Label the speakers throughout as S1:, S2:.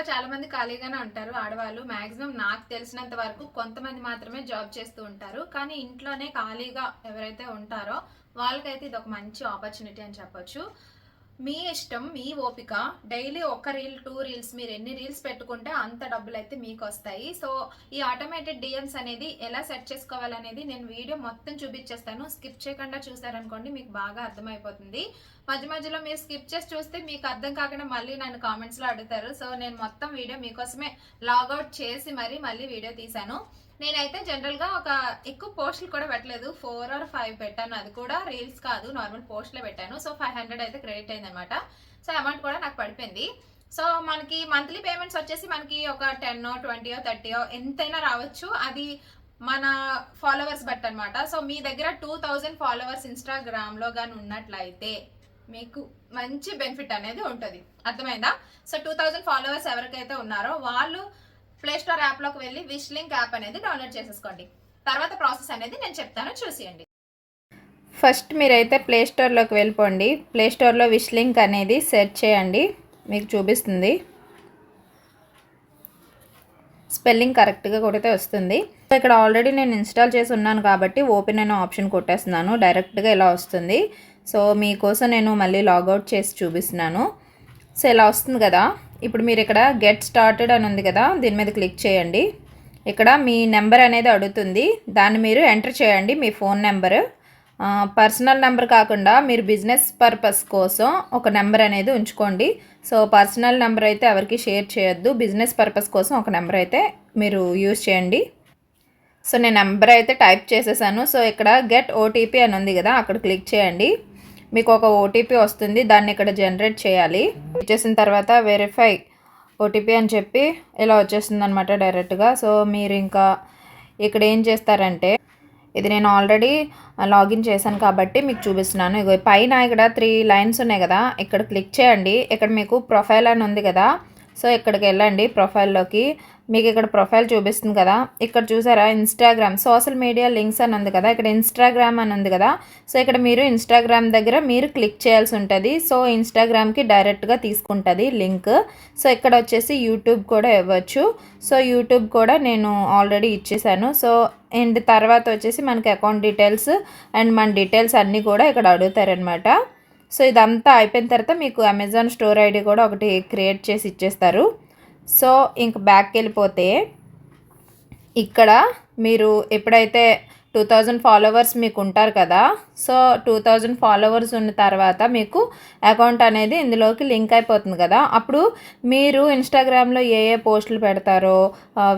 S1: ఇంట్లో చాలా మంది ఖాళీగానే ఉంటారు ఆడవాళ్ళు. మాక్సిమం నాకు తెలిసినంత వరకు కొంతమంది మాత్రమే జాబ్ చేస్తూ ఉంటారు. కానీ ఇంట్లోనే ఖాళీగా ఎవరైతే ఉంటారో వాళ్ళకైతే ఇది ఒక మంచి ఆపర్చునిటీ అని చెప్పొచ్చు. మీ ఇష్టం మీ ఓపిక. డైలీ ఒక రీల్ టూ రీల్స్ మీరు ఎన్ని రీల్స్ పెట్టుకుంటే అంత డబ్బులు అయితే మీకు వస్తాయి సో ఈ ఆటోమేటెడ్ డిఎమ్స్ అనేది ఎలా సెట్ చేసుకోవాలనేది నేను వీడియో మొత్తం చూపించేస్తాను. స్కిప్ చేయకుండా చూసారనుకోండి మీకు బాగా అర్థమైపోతుంది. మధ్య మధ్యలో మీరు స్కిప్ చేసి చూస్తే మీకు అర్థం కాకుండా మళ్ళీ నన్ను కామెంట్స్లో అడుగుతారు. సో నేను మొత్తం వీడియో మీకోసమే లాగౌట్ చేసి మరీ మళ్ళీ వీడియో తీశాను. నేనైతే జనరల్గా ఒక ఎక్కువ పోస్టులు కూడా పెట్టలేదు. ఫోర్ ఆర్ ఫైవ్ పెట్టాను. అది కూడా రీల్స్ కాదు. నార్మల్ పోస్ట్లే పెట్టాను. సో ఫైవ్ హండ్రెడ్ అయితే క్రెడిట్ అయింది అనమాట సో అమౌంట్ కూడా నాకు పడిపోయింది. సో మనకి మంత్లీ పేమెంట్స్ వచ్చేసి మనకి ఒక టెన్ ట్వంటీయో థర్టీయో ఎంతైనా రావచ్చు. అది మన ఫాలోవర్స్ బట్టి అనమాట సో మీ దగ్గర టూ థౌజండ్ ఫాలోవర్స్ ఇన్స్టాగ్రామ్లో కానీ ఉన్నట్లయితే మీకు మంచి బెనిఫిట్ అనేది ఉంటుంది. అర్థమైందా? సో టూ థౌజండ్ ఫాలోవర్స్ ఎవరికైతే ఉన్నారో వాళ్ళు ప్లే స్టోర్ యాప్లోకి వెళ్ళి విష్ లింక్ యాప్ అనేది డౌన్లోడ్ చేసేసుకోండి. తర్వాత ప్రాసెస్ అనేది నేను చెప్తాను చూసేయండి. ఫస్ట్ మీరైతే ప్లే స్టోర్లోకి వెళ్ళిపోండి. ప్లే స్టోర్లో విష్ లింక్ అనేది సెర్చ్ చేయండి. మీకు చూపిస్తుంది. స్పెల్లింగ్ కరెక్ట్గా కొడితే వస్తుంది. సో ఇక్కడ ఆల్రెడీ నేను ఇన్స్టాల్ చేసి ఉన్నాను కాబట్టి ఓపెన్ అనే ఆప్షన్ కొట్టేస్తున్నాను. డైరెక్ట్గా ఇలా వస్తుంది. సో మీకోసం నేను మళ్ళీ లాగౌట్ చేసి చూపిస్తున్నాను. సో ఇలా వస్తుంది కదా. ఇప్పుడు మీరు ఇక్కడ గెట్ స్టార్టెడ్ అని ఉంది కదా దీని మీద క్లిక్ చేయండి. ఇక్కడ మీ నెంబర్ అనేది అడుగుతుంది. దాన్ని మీరు ఎంటర్ చేయండి మీ ఫోన్ నెంబర్ పర్సనల్ నెంబర్ కాకుండా మీరు బిజినెస్ పర్పస్ కోసం ఒక నెంబర్ అనేది ఉంచుకోండి. సో పర్సనల్ నెంబర్ అయితే ఎవరికి షేర్ చేయొద్దు. బిజినెస్ పర్పస్ కోసం ఒక నెంబర్ అయితే మీరు యూజ్ చేయండి. సో నేను నెంబర్ అయితే టైప్ చేసేసాను. సో ఇక్కడ గెట్ ఓటీపీ అని ఉంది కదా అక్కడ క్లిక్ చేయండి. మీకు ఒక ఓటీపీ వస్తుంది దాన్ని ఇక్కడ జనరేట్ చేయాలి. వచ్చేసిన తర్వాత వెరిఫై ఓటీపీ అని చెప్పి ఇలా వచ్చేస్తుంది అనమాట డైరెక్ట్గా. సో మీరు ఇంకా ఇక్కడ ఏం చేస్తారంటే ఇది నేను ఆల్రెడీ లాగిన్ చేశాను కాబట్టి మీకు చూపిస్తున్నాను. ఇగో పైన ఇక్కడ త్రీ లైన్స్ ఉన్నాయి కదా ఇక్కడ క్లిక్ చేయండి. ఇక్కడ మీకు ప్రొఫైల్ అని ఉంది కదా సో ఇక్కడికి వెళ్ళండి ప్రొఫైల్లోకి. మీకు ఇక్కడ ప్రొఫైల్ చూపిస్తుంది కదా. ఇక్కడ చూసారా ఇన్స్టాగ్రామ్ సోషల్ మీడియా లింక్స్ అని ఉంది కదా. ఇక్కడ ఇన్స్టాగ్రామ్ అని ఉంది కదా. సో ఇక్కడ మీరు ఇన్స్టాగ్రామ్ దగ్గర మీరు క్లిక్ చేయాల్సి ఉంటుంది. సో ఇన్స్టాగ్రామ్కి డైరెక్ట్గా తీసుకుంటుంది లింక్ సో ఇక్కడ వచ్చేసి యూట్యూబ్ కూడా ఇవ్వచ్చు. సో యూట్యూబ్ కూడా నేను ఆల్రెడీ ఇచ్చేసాను. సో అండ్ తర్వాత వచ్చేసి మనకి అకౌంట్ డీటెయిల్స్ అండ్ మన డీటెయిల్స్ అన్నీ కూడా ఇక్కడ అడుగుతారనమాట సో ఇదంతా అయిపోయిన తర్వాత మీకు అమెజాన్ స్టోర్ ఐడి కూడా ఒకటి క్రియేట్ చేసి ఇచ్చేస్తారు. సో ఇంక బ్యాక్కి వెళ్ళిపోతే ఇక్కడ మీరు ఎప్పుడైతే టూ థౌజండ్ ఫాలోవర్స్ మీకు ఉంటారు కదా సో టూ థౌజండ్ ఫాలోవర్స్ ఉన్న తర్వాత మీకు అకౌంట్ అనేది ఇందులోకి లింక్ అయిపోతుంది కదా. అప్పుడు మీరు ఇన్స్టాగ్రామ్లో ఏ ఏ పోస్టులు పెడతారో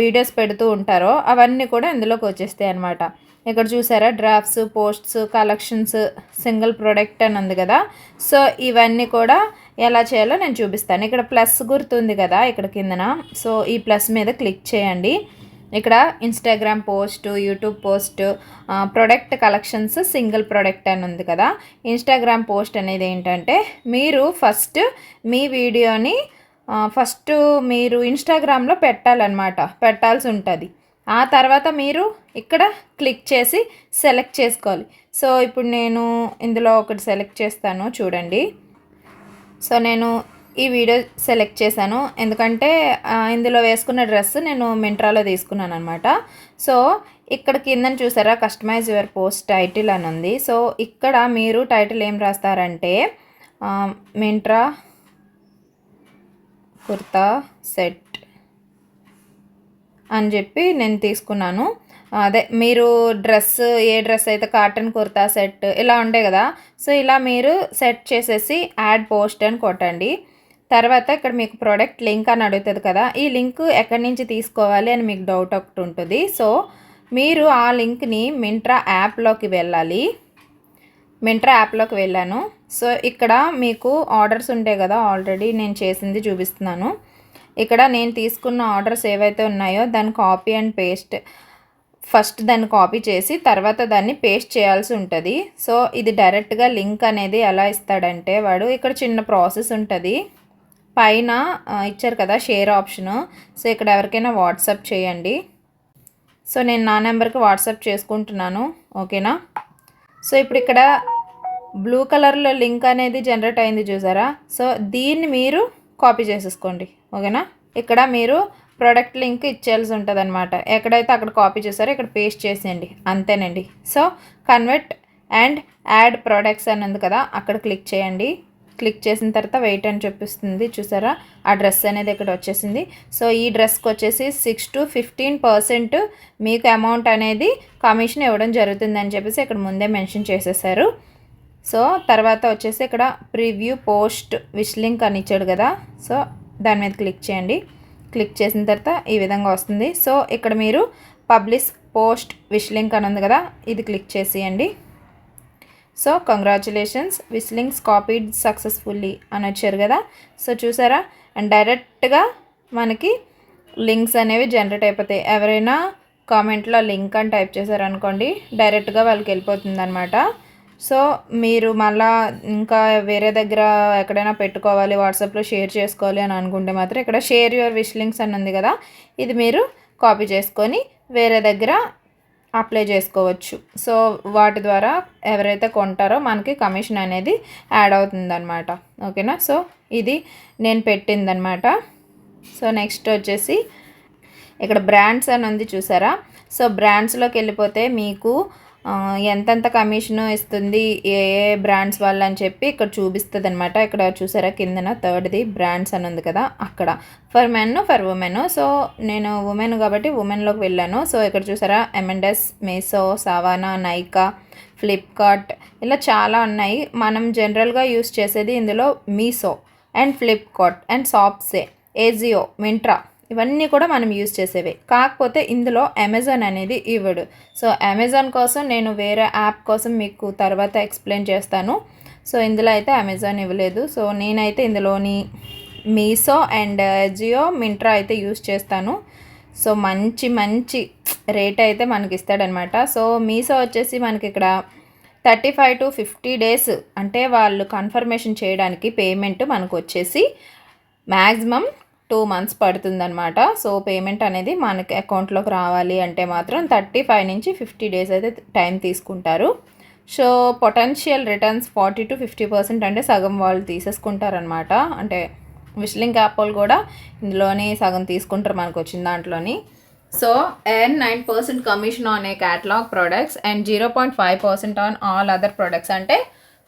S1: వీడియోస్ పెడుతూ ఉంటారో అవన్నీ కూడా ఇందులోకి వచ్చేస్తాయి అనమాట ఇక్కడ చూసారా drafts posts collections single product అని ఉంది కదా. సో ఇవన్నీ కూడా ఎలా చేయాలో నేను చూపిస్తాను. ఇక్కడ ప్లస్ గుర్తుంది కదా ఇక్కడ కిందన. సో ఈ ప్లస్ మీద క్లిక్ చేయండి. ఇక్కడ Instagram post YouTube post product collections single product అని ఉంది కదా. ఇన్స్టాగ్రామ్ పోస్ట్ అనేది ఏంటంటే మీరు ఫస్ట్ మీ వీడియోని ఫస్ట్ మీరు ఇన్స్టాగ్రామ్లో పెట్టాలన్నమాట. పెట్టాల్సి ఉంటుంది. ఆ తర్వాత మీరు ఇక్కడ క్లిక్ చేసి సెలెక్ట్ చేసుకోవాలి. సో ఇప్పుడు నేను ఇందులో ఒకటి సెలెక్ట్ చేస్తాను చూడండి. సో నేను ఈ వీడియో సెలెక్ట్ చేశాను. ఎందుకంటే ఇందులో వేసుకున్న డ్రెస్ నేను మింట్రాలో తీసుకున్నాను అనమాట సో ఇక్కడ కింద చూసారా కస్టమైజ్ యువర్ పోస్ట్ టైటిల్ అని ఉంది. సో ఇక్కడ మీరు టైటిల్ ఏం రాస్తారంటే మింట్రా కుర్తా సెట్ అని చెప్పి నేను తీసుకున్నాను. అదే మీరు డ్రెస్ ఏ డ్రెస్ అయితే కాటన్ కుర్తా సెట్ ఇలా ఉండే కదా సో ఇలా మీరు సెట్ చేసేసి యాడ్ పోస్ట్ అని కొట్టండి. తర్వాత ఇక్కడ మీకు ప్రోడక్ట్ లింక్ అని అడుగుతుంది కదా ఈ లింక్ ఎక్కడి నుంచి తీసుకోవాలి అని మీకు డౌట్ ఒకటి ఉంటుంది. సో మీరు ఆ లింక్ని మింట్రా యాప్లోకి వెళ్ళాలి. మింట్రా యాప్లోకి వెళ్ళాను. సో ఇక్కడ మీకు ఆర్డర్స్ ఉంటాయి కదా ఆల్రెడీ నేను చేసింది చూపిస్తున్నాను. ఇక్కడ నేను తీసుకున్న ఆర్డర్స్ ఏవైతే ఉన్నాయో దాని కాపీ అండ్ పేస్ట్. ఫస్ట్ దాన్ని కాపీ చేసి తర్వాత దాన్ని పేస్ట్ చేయాల్సి ఉంటుంది. సో ఇది డైరెక్ట్గా లింక్ అనేది ఎలా ఇస్తాడంటే వాడు ఇక్కడ చిన్న ప్రాసెస్ ఉంటుంది. పైన ఇచ్చారు కదా షేర్ ఆప్షను. సో ఇక్కడ ఎవరికైనా వాట్సాప్ చేయండి. సో నేను నా నెంబర్కి వాట్సాప్ చేసుకుంటున్నాను. ఓకేనా? సో ఇప్పుడు ఇక్కడ బ్లూ కలర్లో లింక్ అనేది జనరేట్ అయింది చూసారా? సో దీన్ని మీరు కాపీ చేసేసుకోండి. ఓకేనా? ఇక్కడ మీరు ప్రోడక్ట్ లింక్ ఇచ్చేయాల్సి ఉంటుంది అనమాట ఎక్కడైతే అక్కడ కాపీ చేశారో ఇక్కడ పేస్ట్ చేసేయండి. అంతేనండి. So convert and add products అని ఉంది కదా అక్కడ క్లిక్ చేయండి. క్లిక్ చేసిన తర్వాత వెయిట్ అని చూపిస్తుంది చూసారా? ఆ డ్రెస్ అనేది ఇక్కడ వచ్చేసింది. సో ఈ డ్రెస్కి వచ్చేసి సిక్స్ టు ఫిఫ్టీన్ పర్సెంట్ మీకు అమౌంట్ అనేది కమిషన్ ఇవ్వడం జరుగుతుంది అని చెప్పేసి ఇక్కడ ముందే మెన్షన్ చేసేసారు. సో తర్వాత వచ్చేసి ఇక్కడ ప్రివ్యూ పోస్ట్ విష్ లింక్ అని ఇచ్చాడు కదా. సో దాని మీద క్లిక్ చేయండి. క్లిక్ చేసిన తర్వాత ఈ విధంగా వస్తుంది. సో ఇక్కడ మీరు పబ్లిష్ పోస్ట్ విష్ లింక్ అని ఉంది కదా ఇది క్లిక్ చేసేయండి. So congratulations wishlinks copied successfully అని వచ్చారు కదా. సో చూసారా? అండ్ డైరెక్ట్గా మనకి లింక్స్ అనేవి జనరేట్ అయిపోతాయి. ఎవరైనా కామెంట్లో లింక్ అని టైప్ చేశారనుకోండి డైరెక్ట్గా వాళ్ళకి వెళ్ళిపోతుంది అనమాట సో మీరు మళ్ళా ఇంకా వేరే దగ్గర ఎక్కడైనా పెట్టుకోవాలి వాట్సాప్లో షేర్ చేసుకోవాలి అని అనుకుంటే మాత్రం ఇక్కడ షేర్ యువర్ విష్ లింక్స్ అని ఉంది కదా ఇది మీరు కాపీ చేసుకొని వేరే దగ్గర అప్లై చేసుకోవచ్చు. సో వాటి ద్వారా ఎవరైతే కొంటారో మనకి కమిషన్ అనేది యాడ్ అవుతుందన్నమాట. ఓకేనా? సో ఇది నేను పెట్టిందనమాట సో నెక్స్ట్ వచ్చేసి ఇక్కడ బ్రాండ్స్ అని ఉంది చూసారా? సో బ్రాండ్స్లోకి వెళ్ళిపోతే మీకు ఎంతెంత కమిషన్ ఇస్తుంది ఏ ఏ బ్రాండ్స్ వాళ్ళు అని చెప్పి ఇక్కడ చూపిస్తుంది అనమాట ఇక్కడ చూసారా కిందన థర్డ్ది బ్రాండ్స్ అని ఉంది కదా అక్కడ. For men for women so నేను ఉమెన్ కాబట్టి ఉమెన్లోకి వెళ్ళాను. సో ఇక్కడ చూసారా ఎంఎండెస్ మీసో సవానా నైకా ఫ్లిప్కార్ట్ ఇలా చాలా ఉన్నాయి. మనం జనరల్గా యూస్ చేసేది ఇందులో మీసో అండ్ ఫ్లిప్కార్ట్ అండ్ సాప్సే ఏజియో మింట్రా ఇవన్నీ కూడా మనం యూజ్ చేసేవే. కాకపోతే ఇందులో అమెజాన్ అనేది ఇవ్వడు. సో అమెజాన్ కోసం నేను వేరే యాప్ కోసం మీకు తర్వాత ఎక్స్ప్లెయిన్ చేస్తాను. సో ఇందులో అయితే అమెజాన్ ఇవ్వలేదు. సో నేనైతే ఇందులోని మీసో అండ్ జియో మింట్రా అయితే యూజ్ చేస్తాను. సో మంచి మంచి రేట్ అయితే మనకి ఇస్తాడనమాట. సో మీసో వచ్చేసి మనకి ఇక్కడ thirty five to fifty days అంటే వాళ్ళు కన్ఫర్మేషన్ చేయడానికి పేమెంట్ మనకు వచ్చేసి మ్యాక్సిమం టూ మంత్స్ పడుతుందన్నమాట. సో పేమెంట్ అనేది మనకి అకౌంట్లోకి రావాలి అంటే మాత్రం థర్టీ ఫైవ్ నుంచి ఫిఫ్టీ డేస్ అయితే టైం తీసుకుంటారు. So potential returns forty to fifty percent అంటే సగం వాళ్ళు తీసేసుకుంటారనమాట అంటే విష్లింగ్ యాప్ కూడా ఇందులోనే సగం తీసుకుంటారు మనకు వచ్చిన దాంట్లోని. So earn nine percent commission on a catalogue products and zero point five percent on all other products. అంటే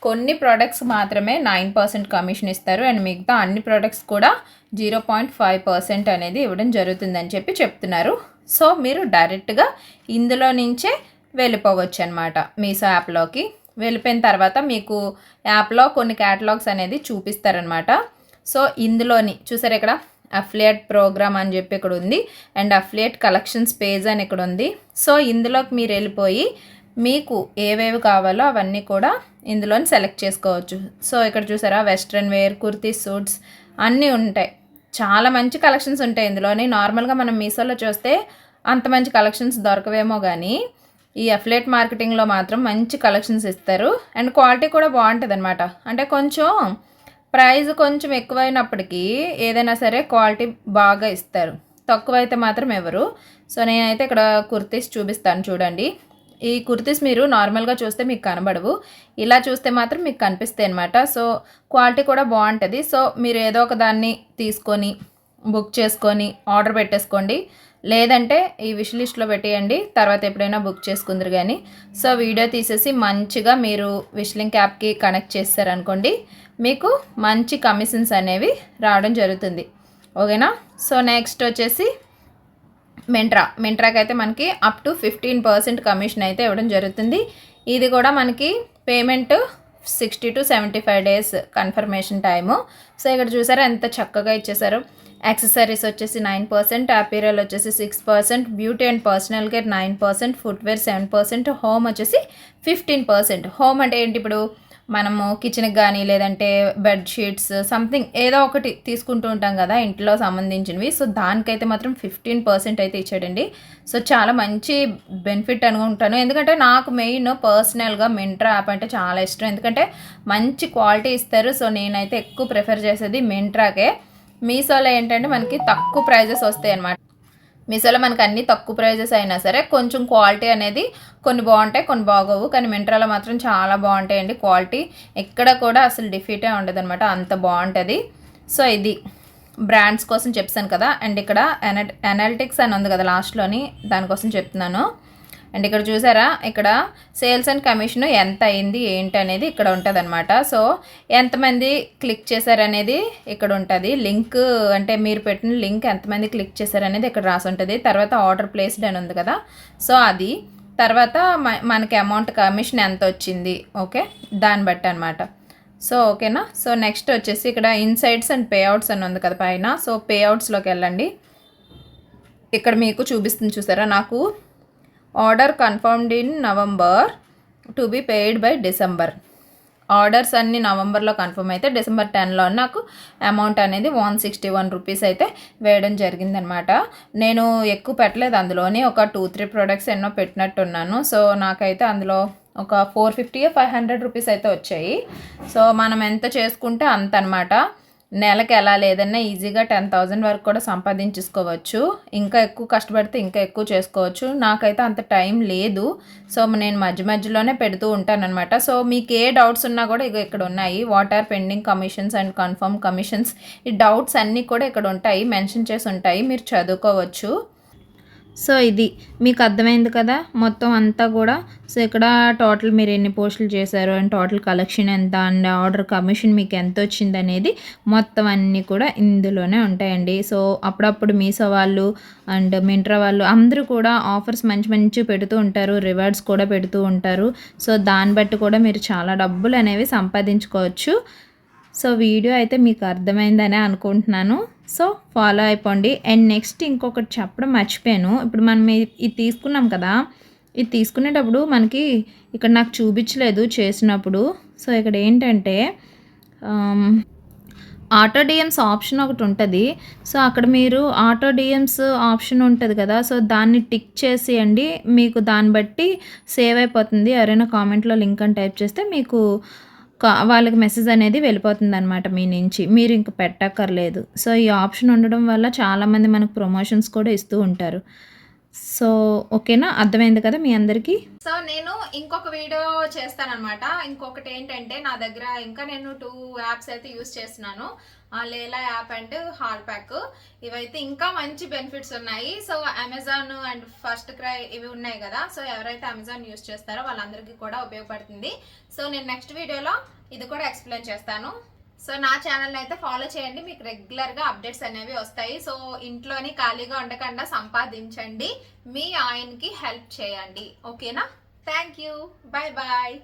S1: కొన్ని ప్రోడక్ట్స్ మాత్రమే నైన్ పర్సెంట్ కమిషన్ ఇస్తారు. అండ్ మిగతా అన్ని ప్రొడక్ట్స్ కూడా జీరో పాయింట్ ఫైవ్ పర్సెంట్ అనేది ఇవ్వడం జరుగుతుందని చెప్పి చెప్తున్నారు. సో మీరు డైరెక్ట్గా ఇందులో నుంచే వెళ్ళిపోవచ్చు అనమాట మీసో యాప్లోకి. వెళ్ళిపోయిన తర్వాత మీకు యాప్లో కొన్ని క్యాటలాగ్స్ అనేది చూపిస్తారనమాట సో ఇందులోని చూసారు ఇక్కడ? అఫ్లియేట్ ప్రోగ్రామ్ అని చెప్పి ఇక్కడ ఉంది. అండ్ అఫ్లియేట్ కలెక్షన్స్ పేజ్ అని ఇక్కడ ఉంది. సో ఇందులోకి మీరు వెళ్ళిపోయి మీకు ఏవేవి కావాలో అవన్నీ కూడా ఇందులోని సెలెక్ట్ చేసుకోవచ్చు. సో ఇక్కడ చూసారా? వెస్ట్రన్ వేర్ కుర్తీ సూట్స్ అన్నీ ఉంటాయి. చాలా మంచి కలెక్షన్స్ ఉంటాయి ఇందులోని. నార్మల్గా మనం మీషోలో చూస్తే అంత మంచి కలెక్షన్స్ దొరకవేమో కానీ ఈ అఫ్లేట్ మార్కెటింగ్లో మాత్రం మంచి కలెక్షన్స్ ఇస్తారు. అండ్ క్వాలిటీ కూడా బాగుంటుంది అనమాట అంటే కొంచెం ప్రైస్ కొంచెం ఎక్కువైనప్పటికీ ఏదైనా సరే క్వాలిటీ బాగా ఇస్తారు. తక్కువ అయితే మాత్రం ఎవరు? సో నేనైతే ఇక్కడ కుర్తీస్ చూపిస్తాను చూడండి. ఈ కుర్తీస్ మీరు నార్మల్గా చూస్తే మీకు కనబడవు. ఇలా చూస్తే మాత్రం మీకు కనిపిస్తాయి అనమాట సో క్వాలిటీ కూడా బాగుంటుంది. సో మీరు ఏదో ఒక దాన్ని తీసుకొని బుక్ చేసుకొని ఆర్డర్ పెట్టేసుకోండి. లేదంటే ఈ విష్ లిస్ట్లో పెట్టేయండి. తర్వాత ఎప్పుడైనా బుక్ చేసుకుందరు కానీ సో వీడియో తీసేసి మంచిగా మీరు విష్లింగ్ యాప్కి కనెక్ట్ చేస్తారనుకోండి మీకు మంచి కమిషన్స్ అనేవి రావడం జరుగుతుంది. ఓకేనా? సో నెక్స్ట్ వచ్చేసి మింట్రా. మెంట్రాకి అయితే మనకి up to fifteen percent commission అయితే ఇవ్వడం జరుగుతుంది. ఇది కూడా మనకి payment sixty to seventy five days confirmation time so ఇక్కడ చూసారా ఎంత చక్కగా ఇచ్చేసారు యాక్సెసరీస్ వచ్చేసి నైన్ పర్సెంట్ అపీరియల్ వచ్చేసి six percent beauty and personal care nine percent footwear seven percent home వచ్చేసి ఫిఫ్టీన్ పర్సెంట్ హోమ్ అంటే ఏంటి ఇప్పుడు? మనము కిచెన్కి కానీ లేదంటే బెడ్ షీట్స్ సంథింగ్ ఏదో ఒకటి తీసుకుంటూ ఉంటాం కదా ఇంట్లో సంబంధించినవి. సో దానికైతే మాత్రం ఫిఫ్టీన్ పర్సెంట్ అయితే ఇచ్చాడండి. సో చాలా మంచి బెనిఫిట్ అనుకుంటాను. ఎందుకంటే నాకు మెయిన్ పర్సనల్గా మింట్రా యాప్ అంటే చాలా ఇష్టం. ఎందుకంటే మంచి క్వాలిటీ ఇస్తారు. సో నేనైతే ఎక్కువ ప్రిఫర్ చేసేది మింట్రాకే మీషోలో ఏంటంటే మనకి తక్కువ ప్రైజెస్ వస్తాయి అన్నమాట మీషోలో మనకి అన్ని తక్కువ ప్రైజెస్ అయినా సరే కొంచెం క్వాలిటీ అనేది కొన్ని బాగుంటాయి కొన్ని బాగోవు. కానీ మింట్రాలో మాత్రం చాలా బాగుంటాయండి క్వాలిటీ. ఎక్కడ కూడా అసలు డిఫీటే ఉండదు అనమాట అంత బాగుంటుంది. సో ఇది బ్రాండ్స్ కోసం చెప్పాను కదా. అండ్ ఇక్కడ అనాలిటిక్స్ అని ఉంది కదా లాస్ట్లోని. దానికోసం చెప్తున్నాను. అండ్ ఇక్కడ చూసారా ఇక్కడ సేల్స్ అండ్ కమిషన్ ఎంత అయింది ఏంటి అనేది ఇక్కడ ఉంటుంది అనమాట సో ఎంతమంది క్లిక్ చేశారనేది ఇక్కడ ఉంటుంది. లింక్ అంటే మీరు పెట్టిన లింక్ ఎంతమంది క్లిక్ చేశారనేది ఇక్కడ రాసి ఉంటుంది. తర్వాత ఆర్డర్ ప్లేస్డ్ అని ఉంది కదా. సో అది. తర్వాత మ- మనకి అమౌంట్ కమిషన్ ఎంత వచ్చింది ఓకే? దాన్ని బట్టి అనమాట సో ఓకేనా? సో నెక్స్ట్ వచ్చేసి ఇక్కడ ఇన్సైడ్స్ అండ్ పేఅవుట్స్ అని ఉంది కదా పైన. సో పేఅవుట్స్లోకి వెళ్ళండి. ఇక్కడ మీకు చూపిస్తుంది చూసారా నాకు order confirmed in November to be paid by December orders అన్ని నవంబర్లో కన్ఫర్మ్ అయితే డిసెంబర్ టెన్లో నాకు అమౌంట్ అనేది వన్ సిక్స్టీ వన్ రూపీస్ అయితే వేయడం జరిగిందనమాట నేను ఎక్కువ పెట్టలేదు. అందులోని ఒక టూ త్రీ ప్రొడక్ట్స్ ఎన్నో పెట్టినట్టున్నాను. సో నాకైతే అందులో ఒక four fifty five hundred rupees అయితే వచ్చాయి. సో మనం ఎంత చేసుకుంటే అంత అనమాట నెలకి ఎలా లేదన్నా ఈజీగా టెన్ థౌజండ్ వరకు కూడా సంపాదించుకోవచ్చు ఇంకా ఎక్కువ కష్టపడితే ఇంకా ఎక్కువ చేసుకోవచ్చు. నాకైతే అంత టైం లేదు. సో నేను మధ్య మధ్యలోనే పెడుతూ ఉంటానన్నమాట. సో మీకు ఏ డౌట్స్ ఉన్నా కూడా ఇక ఇక్కడ ఉన్నాయి. What are pending commissions and confirm commissions ఈ డౌట్స్ అన్నీ కూడా ఇక్కడ ఉంటాయి మెన్షన్ చేసి ఉంటాయి. మీరు చదువుకోవచ్చు. సో ఇది మీకు అర్థమైంది కదా? మొత్తం అంతా కూడా. సో ఇక్కడ టోటల్ మీరు ఎన్ని పోస్టులు చేశారు? అండ్ టోటల్ కలెక్షన్ ఎంత? అండ్ ఆర్డర్ కమిషన్ మీకు ఎంత వచ్చింది అనేది మొత్తం అన్నీ కూడా ఇందులోనే ఉంటాయండి. సో అప్పుడప్పుడు మీసో వాళ్ళు అండ్ మింట్రా వాళ్ళు అందరూ కూడా ఆఫర్స్ మంచి మంచి పెడుతూ ఉంటారు. రివార్డ్స్ కూడా పెడుతూ ఉంటారు. సో దాన్ని బట్టి కూడా మీరు చాలా డబ్బులు అనేవి సంపాదించుకోవచ్చు. సో వీడియో అయితే మీకు అర్థమైందనే అనుకుంటున్నాను. సో ఫాలో అయిపోండి. అండ్ నెక్స్ట్ ఇంకొకటి చెప్పడం మర్చిపోయాను. ఇప్పుడు మనం ఇది తీసుకున్నాం కదా. ఇది తీసుకునేటప్పుడు మనకి ఇక్కడ నాకు చూపించలేదు చేసినప్పుడు. సో ఇక్కడ ఏంటంటే ఆటో డిఎమ్స్ ఆప్షన్ ఒకటి ఉంటుంది. సో అక్కడ మీరు ఆటో డిఎమ్స్ ఆప్షన్ ఉంటుంది కదా. సో దాన్ని టిక్ చేసేయండి. మీకు దాన్ని బట్టి సేవ్ అయిపోతుంది. ఎవరైనా కామెంట్లో లింక్ అని టైప్ చేస్తే మీకు వాళ్ళకి మెసేజ్ అనేది వెళ్ళిపోతుంది అనమాట మీ నుంచి. మీరు ఇంక పెట్టక్కర్లేదు. సో ఈ ఆప్షన్ ఉండడం వల్ల చాలామంది మనకు ప్రమోషన్స్ కూడా ఇస్తూ ఉంటారు. సో ఓకేనా? అర్థమైంది కదా మీ అందరికీ? సో నేను ఇంకొక వీడియో చేస్తానన్నమాట. ఇంకొకటి ఏంటంటే నా దగ్గర ఇంకా నేను టూ యాప్స్ అయితే యూస్ చేస్తున్నాను. లేలా యాప్ అండ్ హాల్ ప్యాక్ ఇవైతే ఇంకా మంచి బెనిఫిట్స్ ఉన్నాయి. So Amazon and first cry ఇవి ఉన్నాయి కదా సో ఎవరైతే అమెజాన్ యూస్ చేస్తారో వాళ్ళందరికీ కూడా ఉపయోగపడుతుంది. సో నేను నెక్స్ట్ వీడియోలో ఇది కూడా ఎక్స్ప్లెయిన్ చేస్తాను. సో నా ఛానల్ అయితే ఫాలో చేయండి. మీకు రెగ్యులర్గా అప్డేట్స్ అనేవి వస్తాయి. సో ఇంట్లోని ఖాళీగా ఉండకుండా సంపాదించండి. మీ ఆయనకి హెల్ప్ చేయండి. ఓకేనా? Thank you. Bye bye